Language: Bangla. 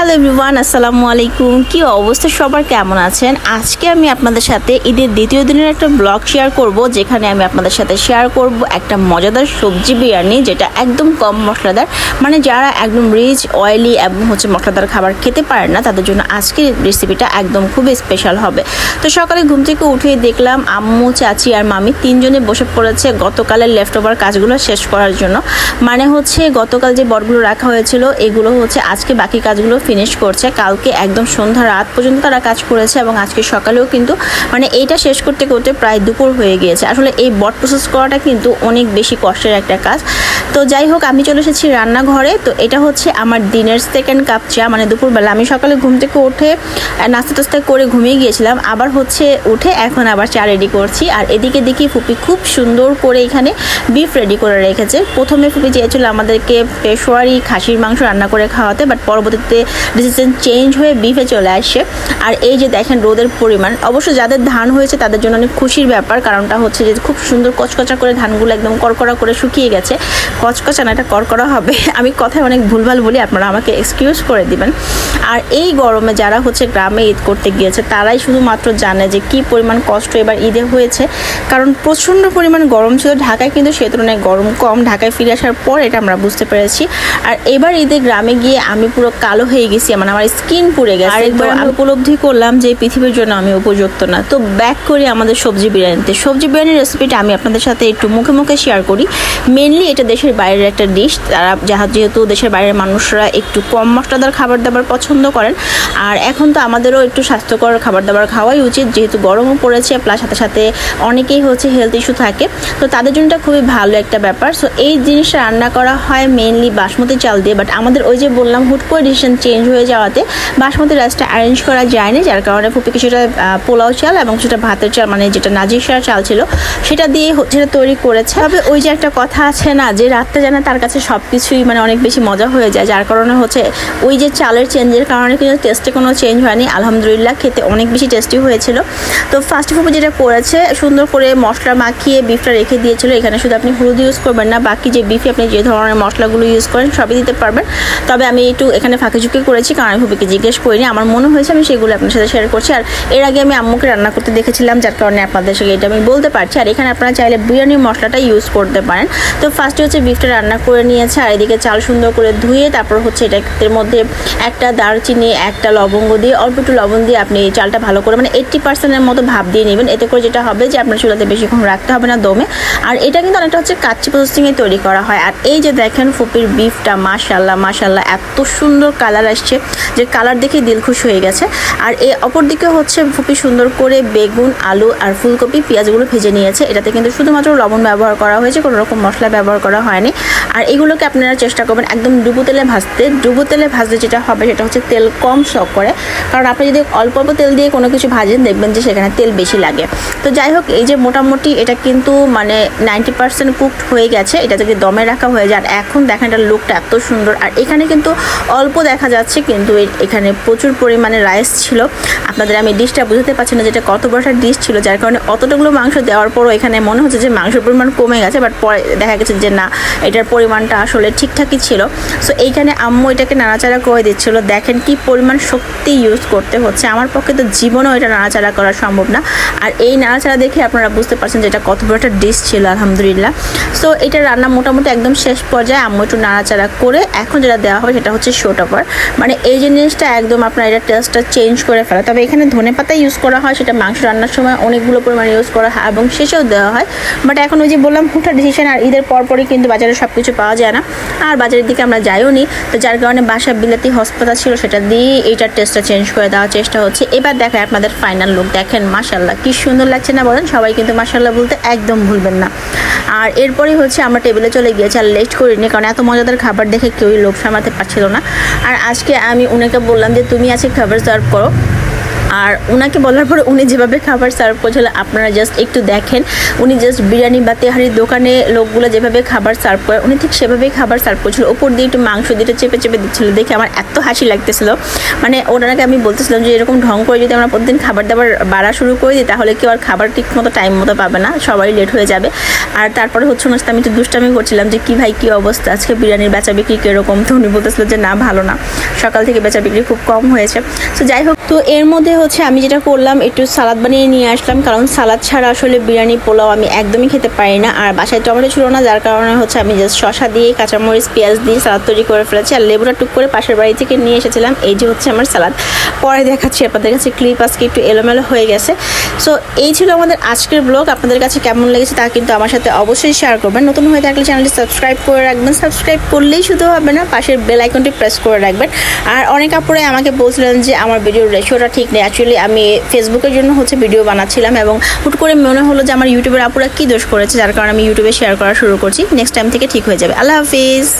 হ্যালো এভরিওয়ান আসসালামু আলাইকুম। কি অবস্থা? সবার কেমন আছেন? আজকে আমি আপনাদের সাথে ঈদের দ্বিতীয় দিনের একটা ব্লগ শেয়ার করব, যেখানে আমি আপনাদের সাথে শেয়ার করব একটা মজাদার সবজি বিরিয়ানি, যেটা একদম কম মশলাদার। মানে যারা একদম রিচ অয়েলি এবং হচ্ছে মশলাদার খাবার খেতে পারে না, তাদের জন্য আজকের রেসিপিটা একদম খুবই স্পেশাল হবে। তো সকালে ঘুম থেকে উঠে দেখলাম আম্মু, চাচি আর মামি তিনজনে বসে পড়েছে গতকালের লেফট ওভার কাজগুলো শেষ করার জন্য। মানে হচ্ছে গতকাল যে বটগুলো রাখা হয়েছিল, এগুলো হচ্ছে আজকে বাকি কাজগুলো ফিনিশ করছে। কালকে একদম সন্ধ্যা রাত পর্যন্ত তারা কাজ করেছে এবং আজকে সকালেও কিন্তু মানে এইটা শেষ করতে করতে প্রায় দুপুর হয়ে গিয়েছে। আসলে এই বট প্রসেস করাটা কিন্তু অনেক বেশি কষ্টের একটা কাজ। তো যাই হোক, আমি চলে এসেছি রান্নাঘরে। তো এটা হচ্ছে আমার দিনের সেকেন্ড কাপ চা। মানে দুপুরবেলা আমি সকালে ঘুম থেকে উঠে নাস্তা টাস্তা করে ঘুমিয়ে গিয়েছিলাম। আবার হচ্ছে উঠে এখন আবার চা রেডি করছি। আর এদিকে দেখি ফুপি খুব সুন্দর করে এখানে বিফ রেডি করে রেখেছে। প্রথমে ফুপি চেয়েছিল আমাদেরকে পেশোয়ারি খাসির মাংস রান্না করে খাওয়াতে বাট পরবর্তীতে ডিসিশন চেঞ্জ হয়ে বিফে চলে আসে। আর এই যে দেখেন রোদের পরিমাণ অবশ্য যাদের ধান হয়েছে তাদের জন্য অনেক খুশির ব্যাপার, কারণটা হচ্ছে যে খুব সুন্দর কচকচা করে ধানগুলো একদম করকরা করে শুকিয়ে গেছে। কচকচা না, এটা করকরা হবে। আমি কথায় অনেক ভুলভাল বলি, আপনারা আমাকে এক্সকিউজ করে দিবেন। আর এই গরমে যারা হচ্ছে গ্রামে ঈদ করতে গিয়েছে, তারাই শুধুমাত্র জানে যে কি পরিমাণ কষ্ট এবার ঈদে হয়েছে। কারণ প্রচণ্ড পরিমাণ গরম ছিল ঢাকায়, কিন্তু সে তুলনায় গরম কম। ঢাকায় ফিরে আসার পর এটা আমরা বুঝতে পেরেছি। আর এবার ঈদে গ্রামে গিয়ে আমি পুরো কালো হয়ে গেছি মানে আমার স্কিন পুড়ে গেছে। আর একবার আমি উপলব্ধি করলাম যে পৃথিবীর জন্য আমি উপযুক্ত না। তো ব্যাক করি আমাদের সবজি বিরিয়ানিতে। সবজি বিরিয়ানির রেসিপিটা আমি আপনাদের সাথে একটু মুখে মুখে শেয়ার করি। মেনলি এটা দেশের বাইরের একটা ডিশ তারা যাহা যেহেতু দেশের বাইরের মানুষরা একটু কম মশলাদার খাবার দাবার পছন্দ করেন। আর এখন তো আমাদেরও একটু স্বাস্থ্যকর খাবার দাবার খাওয়াই উচিত যেহেতু গরমও পড়েছে প্লাস সাথে সাথে অনেকেই হচ্ছে হেলথ ইস্যু থাকে। তো তাদের জন্য খুবই ভালো একটা ব্যাপার। সো এই জিনিসটা রান্না করা হয় মেনলি বাসমতি চাল দিয়ে বাট আমাদের ওই যে বললাম হুট করে ডিসিশন চেঞ্জ হয়ে যাওয়াতে বাসমতি রাইসটা অ্যারেঞ্জ করা যায়নি, যার কারণে ফুপি কিছুটা পোলাও চাল এবং কিছুটা ভাতের চাল মানে যেটা নাজিসার চাল ছিল, সেটা দিয়ে এটা তৈরি করেছে। তবে ওই যে একটা কথা আছে না, যে রাতটা জানে তার কাছে সব কিছুই মানে অনেক বেশি মজা হয়ে যায়, যার কারণে হচ্ছে ওই যে চালের চেঞ্জের কারণে কিন্তু টেস্টে কোনো চেঞ্জ হয়নি। আলহামদুলিল্লাহ, খেতে অনেক বেশি টেস্টি হয়েছিল। তো ফার্স্ট ফুপি যেটা করেছে, সুন্দর করে মশলা মাখিয়ে বিফটা রেখে দিয়েছিল। এখানে শুধু আপনি হলুদ ইউজ করবেন না, বাকি যে বিফে আপনি যে ধরনের মশলাগুলো ইউজ করেন, সবই দিতে পারবেন। তবে আমি একটু এখানে ফাঁকে ঝুঁকি করেছি, কারণ আমি ফুপিকে জিজ্ঞেস করিনি। আমার মনে হয়েছে আমি সেগুলো আপনার সাথে শেয়ার করছি। আর এর আগে আমি আম্মুকে রান্না করতে দেখেছিলাম, যার কারণে আপনাদের সাথে এটা আমি বলতে পারছি। আর এখানে আপনারা চাইলে বিরিয়ানি মশলাটা ইউজ করতে পারেন। তো ফার্স্টে হচ্ছে বিফটা রান্না করে নিয়েছে, আর এদিকে চাল সুন্দর করে ধুয়ে তারপর হচ্ছে এটা এর মধ্যে একটা দারচিনি, একটা লবঙ্গ দিয়ে, অল্প একটু লবণ দিয়ে আপনি চালটা ভালো করে মানে এইট্টি পার্সেন্টের মতো ভাব দিয়ে নেবেন। এতে করে যেটা হবে যে আপনার চুলাতে বেশিক্ষণ রাখতে হবে না দমে। আর এটা কিন্তু অনেকটা হচ্ছে কাচ্চি প্রসেসিংয়ে তৈরি করা হয়। আর এই যে দেখেন ফুপির বিফটা মাশাল্লাহ মাশাল্লাহ এত সুন্দর কালার আসছে, যে কালার দেখে দিল খুশ হয়ে গেছে। আর এই অপর দিকে হচ্ছে খুবই সুন্দর করে বেগুন, আলু আর ফুলকপি পেঁয়াজগুলো ভেজে নিয়েছে। এটাতে কিন্তু শুধুমাত্র লবণ ব্যবহার করা হয়েছে, কোনো রকম মশলা ব্যবহার করা হয়নি। আর এগুলোকে আপনারা চেষ্টা করবেন একদম ডুবো তেলে ভাজতে। ডুবো তেলে ভাজতে যেটা হবে সেটা হচ্ছে তেল কম শক করে। কারণ আপনি যদি অল্প অল্প তেল দিয়ে কোনো কিছু ভাজেন, দেখবেন যে সেখানে তেল বেশি লাগে। তো যাই হোক, এই যে মোটামুটি এটা কিন্তু মানে নাইনটি পার্সেন্ট কুকড হয়ে গেছে। এটা থেকে দমে রাখা হয়ে যায়, আর এখন দেখেন এটার লুকটা এত সুন্দর। আর এখানে কিন্তু অল্প দেখা যাচ্ছে কিন্তু এ- এখানে প্রচুর পরিমাণে রাইস ছিল। আপনাদের আমি ডিশটা বুঝতে পারছি না যেটা কত বড় একটা ডিশ ছিল, যার কারণে অতটুকুলো মাংস দেওয়ার পরও এখানে মনে হচ্ছে যে মাংসের পরিমাণ কমে গেছে বাট পরে দেখা গেছে যে না, এটার পরিমাণটা আসলে ঠিকঠাকই ছিল। সো এইখানে আম্মু এটাকে নাড়াচাড়া করে দিচ্ছিল, দেখেন কি পরিমাণ শক্তি ইউজ করতে হচ্ছে। আমার পক্ষে তো জীবনেও এটা নাড়াচাড়া করা সম্ভব না। আর এই নাড়াচাড়া দেখে আপনারা বুঝতে পারছেন যে এটা কত বড় একটা ডিশ ছিল, আলহামদুলিল্লাহ। সো এটা রান্না মোটামুটি একদম শেষ পর্যায়ে আম্মু একটু নাড়াচাড়া করে এখন যেটা দেওয়া হবে সেটা হচ্ছে শোটা পর মানে এই জিনিসটা একদম আপনার এটা টেস্টটা চেঞ্জ করে ফেলা। তবে এখানে ধনে পাতা ইউজ করা হয়, সেটা মাংস রান্নার সময় অনেকগুলো পরিমাণ ইউজ করা হয় এবং শেষেও দেওয়া হয়। বাট এখন ওই যে বললাম, হুঠার ডিসিশন আর ঈদের পরপরই কিন্তু বাজারে সব কিছু পাওয়া যায় না। আর বাজারের দিকে আমরা যাইও নি তো যার কারণে বাসা বিলাতি হাসপাতাল ছিল, সেটা দিয়ে এইটার টেস্টটা চেঞ্জ করে দেওয়ার চেষ্টা হচ্ছে। এবার দেখায় আপনাদের ফাইনাল লুক দেখেন মাসাল্লাহ কি সুন্দর লাগছে না বলেন? সবাই কিন্তু মাসাল্লাহ বলতে একদম ভুলবেন না। আর এরপরেই হচ্ছে আমরা টেবিলে চলে গিয়েছি আর লেট করিনি, কারণ এত মজাদার খাবার দেখে কেউই লোভ সামাতে পারছিল না। আর আজকে আমি উনাকে বললাম যে, তুমি আজকে খাবার সার্ভ করো। আর ওনাকে বলার পরে উনি যেভাবে খাবার সার্ভ করছিল, আপনারা জাস্ট একটু দেখেন। উনি জাস্ট বিরিয়ানি বা তেহারির দোকানে লোকগুলো যেভাবে খাবার সার্ভ করে, উনি ঠিক সেভাবেই খাবার সার্ভ করছিল। ওপর দিয়ে একটু মাংস দিয়ে চেপে চেপে দিচ্ছিল, দেখে আমার এত হাসি লাগতেছিল। মানে ওনাকে আমি বলতেছিলাম যে, এরকম ঢং করে যদি আমরা প্রতিদিন খাবার দাবার বাড়া শুরু করে দিই, তাহলে কেউ আর খাবার ঠিক মতো টাইম মতো পাবে না সবাই লেট হয়ে যাবে। আর তারপরে হচ্ছে সাথে আমি একটু দুষ্টামি করছিলাম যে, কী ভাই, কী অবস্থা? আজকে বিরিয়ানির বেচা বিক্রি কীরকম? তো উনি বলতেছিল যে, না, ভালো না। সকাল থেকে বেচা বিক্রি খুব কম হয়েছে। তো যাই হোক তো এর মধ্যে হচ্ছে আমি যেটা করলাম, একটু সালাদ বানিয়ে নিয়ে আসলাম। কারণ সালাদ ছাড়া আসলে বিরিয়ানি, পোলাও আমি একদমই খেতে পারি না। আর বাসায় টমেটো ছিল না, যার কারণে হচ্ছে আমি জাস্ট শশা দিয়ে, কাঁচামরিচ, পেঁয়াজ দিয়ে সালাদ তৈরি করে ফেলেছি। আর লেবুটা টুক করে পাশের বাড়ি থেকে নিয়ে এসেছিলাম। এই যে হচ্ছে আমার সালাদ। পরে দেখাচ্ছি আপনাদের কাছে ক্লিপ আজকে একটু এলোমেলো হয়ে গেছে। সো এই ছিল আমাদের আজকের ব্লগ আপনাদের কাছে কেমন লেগেছে তা কিন্তু আমার সাথে অবশ্যই শেয়ার করবেন। নতুন হয়ে থাকলে চ্যানেলটি সাবস্ক্রাইব করে রাখবেন। সাবস্ক্রাইব করলেই শুধু হবে না, পাশের বেল আইকনটি প্রেস করে রাখবেন। আর অনেক আপুরে আমাকে বলছিলেন যে আমার ভিডিওর রেশিওটা ঠিক নেই। অ্যাকচুয়ালি আমি ফেসবুকের জন্য হচ্ছে ভিডিও বানাচ্ছিলাম এবং হুট করে মনে হলো যে আমার ইউটিউবের আপুরা কী দোষ করেছে, যার কারণে আমি ইউটিউবে শেয়ার করা শুরু করছি। নেক্সট টাইম থেকে ঠিক হয়ে যাবে। আল্লাহ হাফিজ।